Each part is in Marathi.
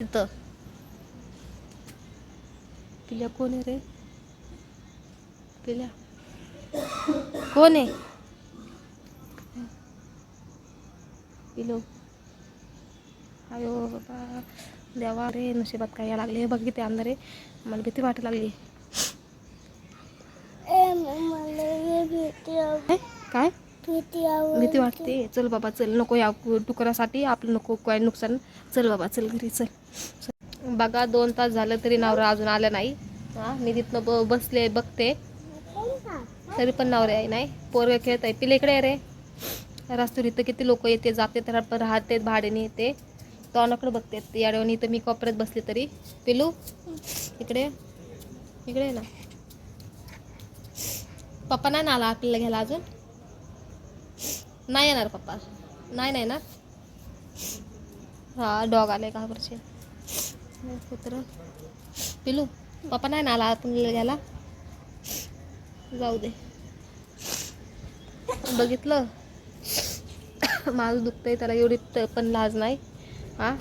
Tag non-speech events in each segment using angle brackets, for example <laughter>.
तिथं पिल्या कोण आहे रे? पिल्या. कोण आहे? पिलो. अयो बाबा देवा रे नशिबात काय यायला लागले. हे बघ किती अंधार. मला भीती वाटायला लागली? काय? भीती वाटते. चल बाबा चल. नको या डुकरासाठी आपलं नको काय नुकसान. चल बाबा चल घरी चल. चल. बघा दोन तास झालं तरी नवरा अजून आला नाही. हा मी तिथनं ब बसले बघते. तरी पण नवरे आहे नाही? पोरं खेळत आहे. पिले इकडे रे. रस्त्यावर इथं किती लोक येते जाते तर राहते भाड्याने येते. तोंडाकडे बघते. याडवणी इथं मी कोपऱ्यात बसले तरी. पिलू इकडे. इकडे ना. पप्पा नाही ना आला आपल्याला घ्यायला अजून? नाही येणार पप्पा. नाही नाही ना? हा डॉग आले का वरचे कुत्र पिलू पप्पा नाही ना आला आपल्याला घ्यायला? जाऊ दे. बघितलं? माझं दुखतंय त्याला एवढी पण लाज नाही. हा?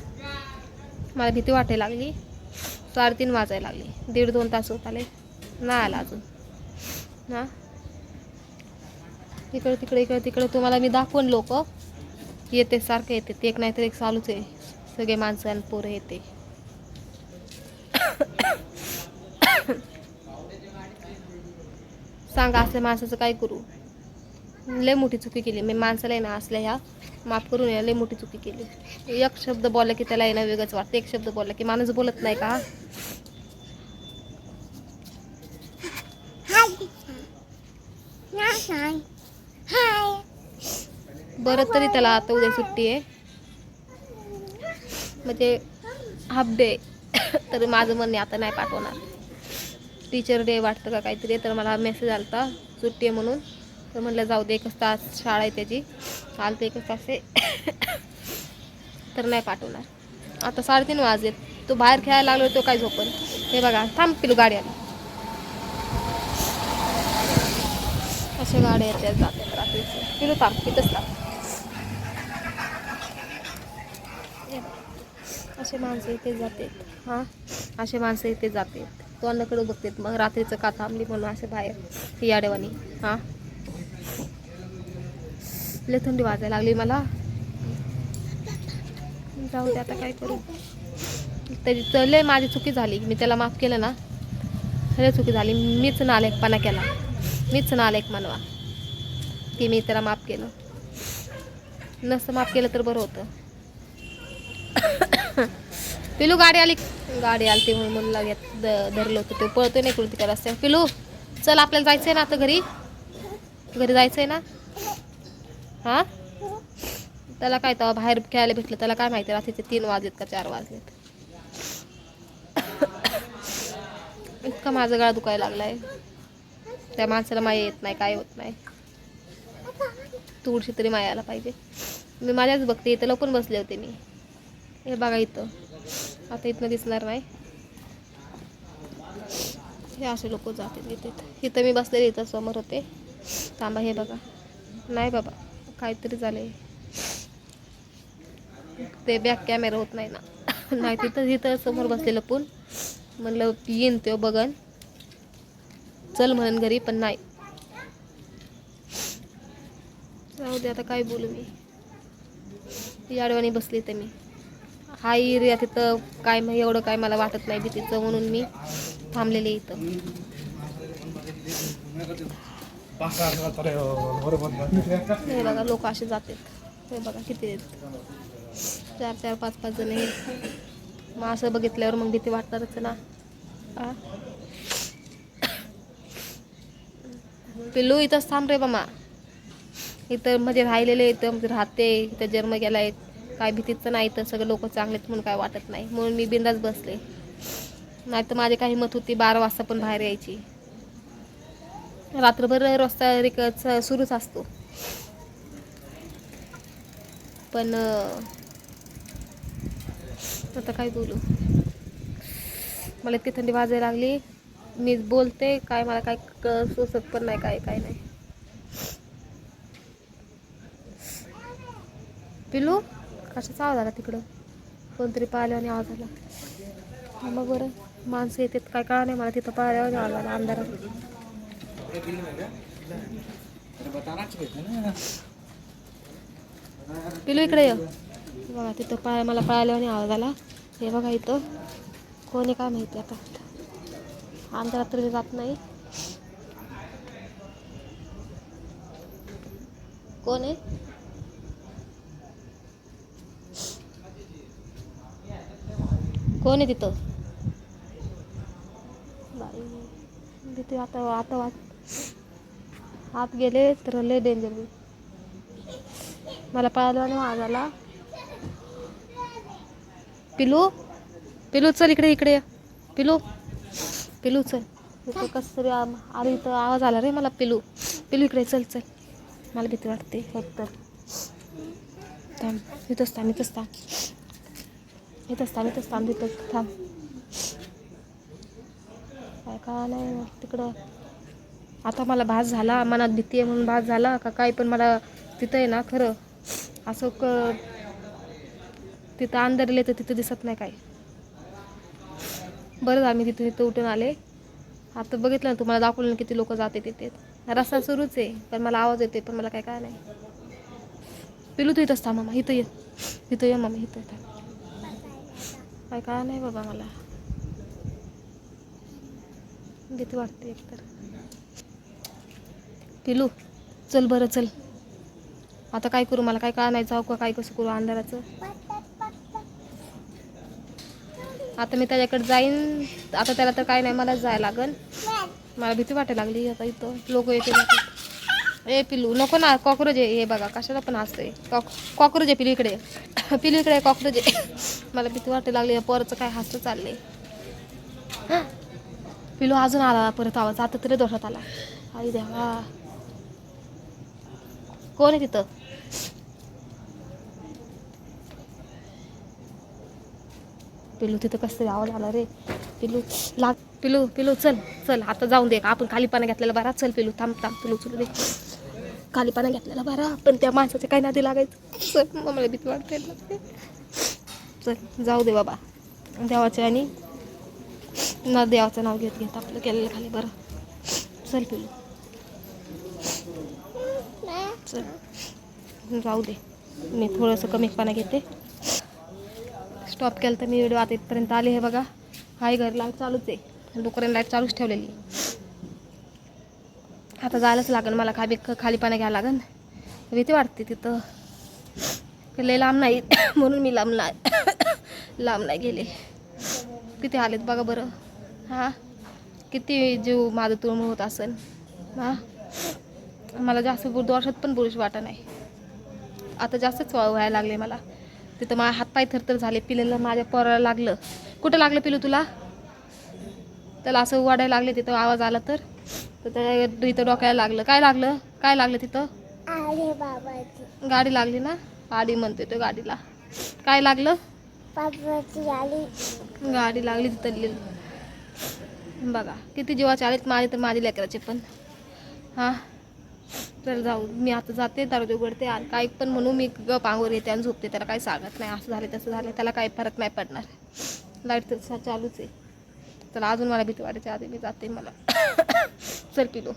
मला भीती वाटायला लागली. साडेतीन वाजायला लागली. दीड दोन तास होत आले. नाही आला अजून. हा? इकडे तिकडे इकडे तिकडे. तुम्हाला मी दाखवून लोक. येते सारखे येते. ते एक नाहीतर एक चालूच आहे. सगळे माणसं आणि पोरं येते. सांगा असल्या माणसाचं काय करू? लय मोठी चुकी केली. मी माणसाला आहे ना असल्या ह्या माफ करून या लय मोठी चुकी केली. एक शब्द बोलला की त्याला येणं वेगळंच वाटतं. एक शब्द बोलला की माणूस बोलत नाही का? बरं तरी त्याला आता उद्या सुट्टी आहे. म्हणजे हाफ डे <coughs> तर माझं म्हणणे आता नाही पाठवणार. टीचर डे वाटतं का काहीतरी तर मला मेसेज आला होता सुट्टी आहे म्हणून. तर म्हटलं जाऊ दे एकच तास शाळा आहे त्याची. आलते एकच तास. आहे <coughs> तर नाही पाठवणार. आता साडेतीन वाजले तो बाहेर खेळायला लागलो तो काय झोपन हे बघा थांब पिलू गाडी आली. अशा गाड्या येतात जातात रात्रीचे पिलू थांब इथंच थांब हे बघ. असे माणसं इथे जातात. हां? असे माणसं इथे जातात. तोंडाकडे बघतात. मग रात्रीचं का थांबली म्हणून असे बाहेर याडेवानी हां? लय थंडी वाजायला लागली मला. जाऊ दे आता काय करू तरी तर लय माझी चुकी झाली. मी त्याला माफ केलं ना. लय चुकी झाली. मीच नालेकपणा केला. मीच नालेक मानवा. की मी त्याला माफ केलं. नसतं माफ केलं तर बरं होतं. पिलू गाडी आली. गाडी आली ती म्हणून मुलीला द- धरलं होतं. ते पळतोय नाही कुठे तिकडे रस्त्यावर. पिलू चल आपल्याला जायचंय ना आता घरी. घरी जायचंय ना? हा? त्याला काय तेव्हा बाहेर खेळायला भेटलं? त्याला काय माहिती? रात्रीचे तीन वाजलेत का चार वाजलेत? इतका माझा गळा दुखायला लागलाय. त्या माणसाला माया येत नाही काय होत नाही. थोडीशी तरी माया यायला पाहिजे. मी माझ्याच बघते इथं लपून बसले होते मी. हे बघा इथं. आता इथनं दिसणार नाही. हे असे लोक जातात येतात इथं मी बसलेले इथं समोर होते. थांबा हे बघा. नाही बाबा काहीतरी झाले ते बॅक कॅमेरा होत नाही ना. नाही तिथं तिथं समोर बसलेलं पण म्हणलं येईन तो बघन. चल म्हणून घरी पण नाही. राहू दे आता काय बोलू मी. याडवानी बसली तर मी. हा एरिया तिथं काय मग एवढं काय मला वाटत नाही भीतीचं म्हणून मी थांबलेले इथं. हे बघा लोक असे जातात. हे बघा किती आहेत. चार चार पाच पाच जण आहेत. मग असं बघितल्यावर मग भीती वाटणारच ना. आ? पिल्लू इथंच थांब रे मामा इथं म्हणजे राहिलेले इथं म्हणजे राहते इथं जन्म गेलाय. काय भीतीचं नाही तर सगळे लोक चांगलेत म्हणून काय वाटत नाही. म्हणून मी बिंदाच बसले. नाही तर माझी काही मत होती बारा वाजता पण बाहेर यायची. रात्रभर रस्ता रिक सुरूच असतो. पण आता काय बोलू? मला इतकी थंडी वाजायला लागली. मी बोलते काय मला काय सुचत पण नाही काय काय नाही. पिलू? आकाशाचा आवाज आला तिकडं? कोणतरी पाहिल्याने आवाज आला. मग बरं. माणसं येतात काय कळा नाही मला तिथं पाहिल्यावर आवाज आला अंधारात. पिलू इकडे ये. बघा तिथं पाय मला पाहिल्याने आवाज आला. हे बघा इथं. कोणी काय माहिती आता? अंधारात तरी जात नाही. कोण आहे? कोण आहे तिथं? बाई तिथे आता आता वाट. आत गेले तर लय डेंजर मी मला पाहिलं आवाज आला पिलू पिलू चल इकडे इकडे पिलू पिलू चल. इथं कसं तरी आम- इथं आवाज आला रे मला पिलू. पिलू इकडे चल चल. मला भीती वाटते एकतर थांब इथंच थांब इथंच थांब. इथंच थांब इथंच थांब तिथं थांब काय का नाही तिकडं आता मला भास झाला मनात भीती आहे म्हणून भास झाला का काय पण मला तिथं आहे ना खरं असं क तिथं अंधारले तर तिथं दिसत नाही काय बरं आम्ही मी तिथं तिथं उठून आले आता बघितलं ना तुम्हाला दाखवलं ना किती लोक जाते तिथे रस्ता सुरूच आहे पण मला आवाज येते पण मला काय काय नाही पिलू तू इथंच थांब मामा इथं ये इथं ये मामा इथं थांब काय काय नाही बाबा मला. भीती वाटते एकतर. पिलू चल बरं चल. आता काय करू मला काय काळ नाही जाऊ का काय कसं करू अंधाराचं? आता मी त्याच्याकडे जाईन. आता त्याला तर काय नाही मला जायला लागल. मला भीती वाटायला लागली आता इथं. लोक येते ए पिलू नको ना कॉक्रोच आहे. हे बघा कशाला पण असतंय. कॉक कॉक्रोच आहे पिलू इकडे <coughs> पिलू इकडे कॉक्रोच आहे. <coughs> मला भीती वाटायला लागली परत काय हसतं चाललंय. <gasps> पिलू अजून आला परत आवाज. आता तरी दोषात आला. आई देवा. कोण आहे तिथं? पिलू तिथं कसं तरी आवाज आला रे. पिलू लाग पिलू पिलू चल चल. आता जाऊन दे. आपण खाली पाणी घेतलेला बरा. चल पिलू थांब थांब. पिलू चलू दे. खाली पाणी घेतलेला बरा. पण त्या माणसाचं काही नादी लागायचं. मग मला भीती वाटते. चल जाऊ दे बाबा. देवाचे आणि ना देवाचं नाव घेत घेत आपलं केलेलं खाली बरं. चल पिलू चल जाऊ दे. मी थोडंसं कमी पाणी घेते. स्टॉप केलं तर मी व्हिडिओ आता इथपर्यंत आले हे बघा. हाय घर लाइट चालूच आहे. दुकान लाइट चालूच ठेवलेली आता जायलाच लागेल मला खाबी खाली पाणी घ्यायला लागेल. भीती वाटते तिथं. लय लांब नाही <coughs> म्हणून मी लांब नाही <coughs> लांब नाही गेले. किती आलेत बघा बरं. हां? किती जीव माझं तुळम होत असेल. हां? मला जास्त बुड वर्षात पण बुरुश वाटत नाही. आता जास्तच व्हायला लागले मला. तिथं माझ्या हातपाय थरथर झाले पिलेलं माझ्या पोराला लागलं. कुठं लागलं पिलू तुला? त्याला असं वाढायला लागले तिथं आवाज आला तर? तर त्या इथं डोक्याला लागलं. काय लागलं? काय लागलं तिथं? गाडी लागली ना? गाडी म्हणते तो गाडीला. काय लागलं? गाडी लागली तिथं बघा किती जीवाचे आलेत माझे तर माझे लेकराचे पण. हां? तर जाऊ. मी आता जाते दरवाजा उघडते. आणि काही पण म्हणून मी गप अंगवर येते आणि झोपते. त्याला काही सांगत नाही. असं झालं तसं झालं त्याला काही फरक नाही पडणार. लाइट तर चालूच आहे. तर अजून मला भीती वाटायची आधी मी जाते मला. <coughs> चल पिलो.